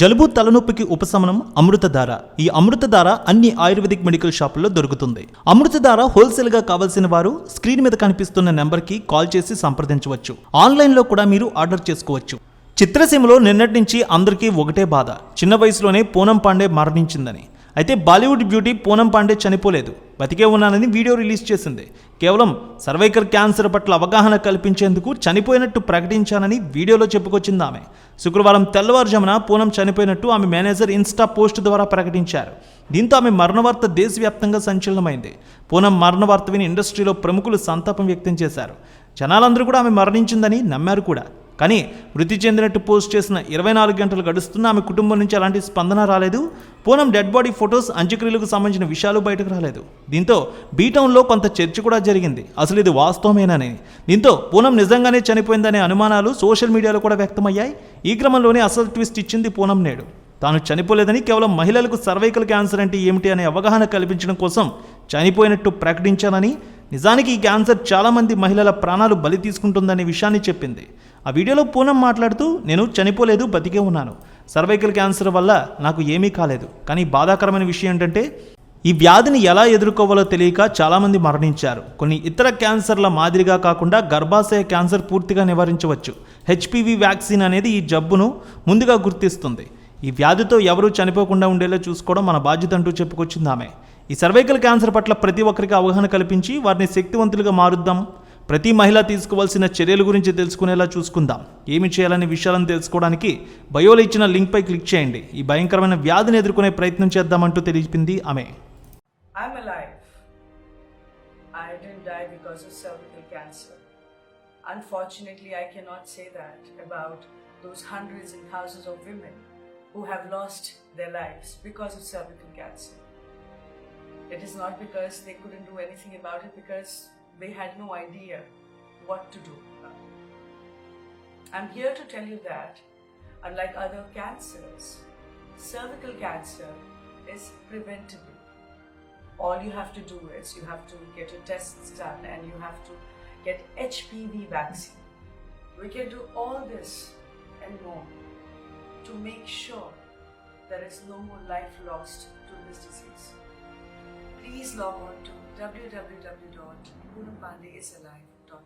జలుబు తలనొప్పికి ఉపశమనం అమృతధార. ఈ అమృతధార అన్ని ఆయుర్వేదిక్ మెడికల్ షాపుల్లో దొరుకుతుంది. అమృతధార హోల్సేల్గా కావాల్సిన వారు స్క్రీన్ మీద కనిపిస్తున్న నెంబర్కి కాల్ చేసి సంప్రదించవచ్చు. ఆన్లైన్లో కూడా మీరు ఆర్డర్ చేసుకోవచ్చు. చిత్రసీమలో నిన్నటి నుంచి అందరికీ ఒకటే బాధ. చిన్న వయసులోనే పూనం పాండే మరణించిందని. అయితే బాలీవుడ్ బ్యూటీ పూనం పాండే చనిపోలేదు. బతికే ఉన్నానని వీడియో రిలీజ్ చేసింది. కేవలం సర్వైకల్ క్యాన్సర్ పట్ల అవగాహన కల్పించేందుకు చనిపోయినట్టు ప్రకటించానని వీడియోలో చెప్పుకొచ్చింది ఆమె. శుక్రవారం తెల్లవారుజామున పూనం చనిపోయినట్టు ఆమె మేనేజర్ ఇన్స్టా పోస్ట్ ద్వారా ప్రకటించారు. దీంతో ఆమె మరణవార్త దేశవ్యాప్తంగా సంచలనమైంది. పూనం మరణవార్త విని ఇండస్ట్రీలో ప్రముఖులు సంతాపం వ్యక్తం చేశారు. జనాలందరూ కూడా ఆమె మరణించిందని నమ్మారు కూడా. కానీ మృతి చెందినట్టు పోస్ట్ చేసిన ఇరవై నాలుగు గంటలు గడుస్తున్న ఆమె కుటుంబం నుంచి అలాంటి స్పందన రాలేదు. పూనం డెడ్ బాడీ ఫొటోస్ అంత్యక్రియలకు సంబంధించిన విషయాలు బయటకు రాలేదు. దీంతో బీటౌన్లో కొంత చర్చ కూడా జరిగింది. అసలు ఇది వాస్తవమేనని. దీంతో పూనం నిజంగానే చనిపోయిందనే అనుమానాలు సోషల్ మీడియాలో కూడా వ్యక్తమయ్యాయి. ఈ క్రమంలోనే అసలు ట్విస్ట్ ఇచ్చింది పూనం నేడు. తాను చనిపోలేదని కేవలం మహిళలకు సర్వైకల్ క్యాన్సర్ అంటే ఏమిటి అనే అవగాహన కల్పించడం కోసం చనిపోయినట్టు ప్రకటించానని నిజానికి ఈ క్యాన్సర్ చాలామంది మహిళల ప్రాణాలు బలి తీసుకుంటుందనే విషయాన్ని చెప్పింది. ఆ వీడియోలో పూనం మాట్లాడుతూ నేను చనిపోలేదు బతికే ఉన్నాను. సర్వైకల్ క్యాన్సర్ వల్ల నాకు ఏమీ కాలేదు. కానీ బాధాకరమైన విషయం ఏంటంటే ఈ వ్యాధిని ఎలా ఎదుర్కోవాలో తెలియక చాలామంది మరణించారు. కొన్ని ఇతర క్యాన్సర్ల మాదిరిగా కాకుండా గర్భాశయ క్యాన్సర్ పూర్తిగా నివారించవచ్చు. హెచ్పివి వ్యాక్సిన్ అనేది ఈ జబ్బును ముందుగా గుర్తిస్తుంది. ఈ వ్యాధితో ఎవరూ చనిపోకుండా ఉండేలా చూసుకోవడం మన బాధ్యత అంటూ చెప్పుకొచ్చింది ఆమె. ఈ సర్వైకల్ క్యాన్సర్ పట్ల ప్రతి ఒక్కరికి అవగాహన కల్పించి వారిని శక్తివంతులుగా మారుద్దాం. ప్రతి మహిళ తీసుకోవాల్సిన చర్యల గురించి తెలుసుకునేలా చూసుకుందాం. ఏమి చేయాలనే విషయాలను తెలుసుకోవడానికి బయోలో ఇచ్చిన లింక్పై క్లిక్ చేయండి. ఈ భయంకరమైన వ్యాధిని ఎదుర్కొనే ప్రయత్నం చేద్దామంటూ తెలిపింది ఆమె. Unfortunately, I cannot say that about those hundreds and thousands of women who have lost their lives because of cervical cancer. It is not because they couldn't do anything about it, because they had no idea what to do. I'm here to tell you that, unlike other cancers, cervical cancer is preventable all you have to do is you have to get your tests done and you have to get HPV vaccine. We can do all this and more to make sure there is no more life lost to this disease. Please log on to www.punapandeyisalive.com.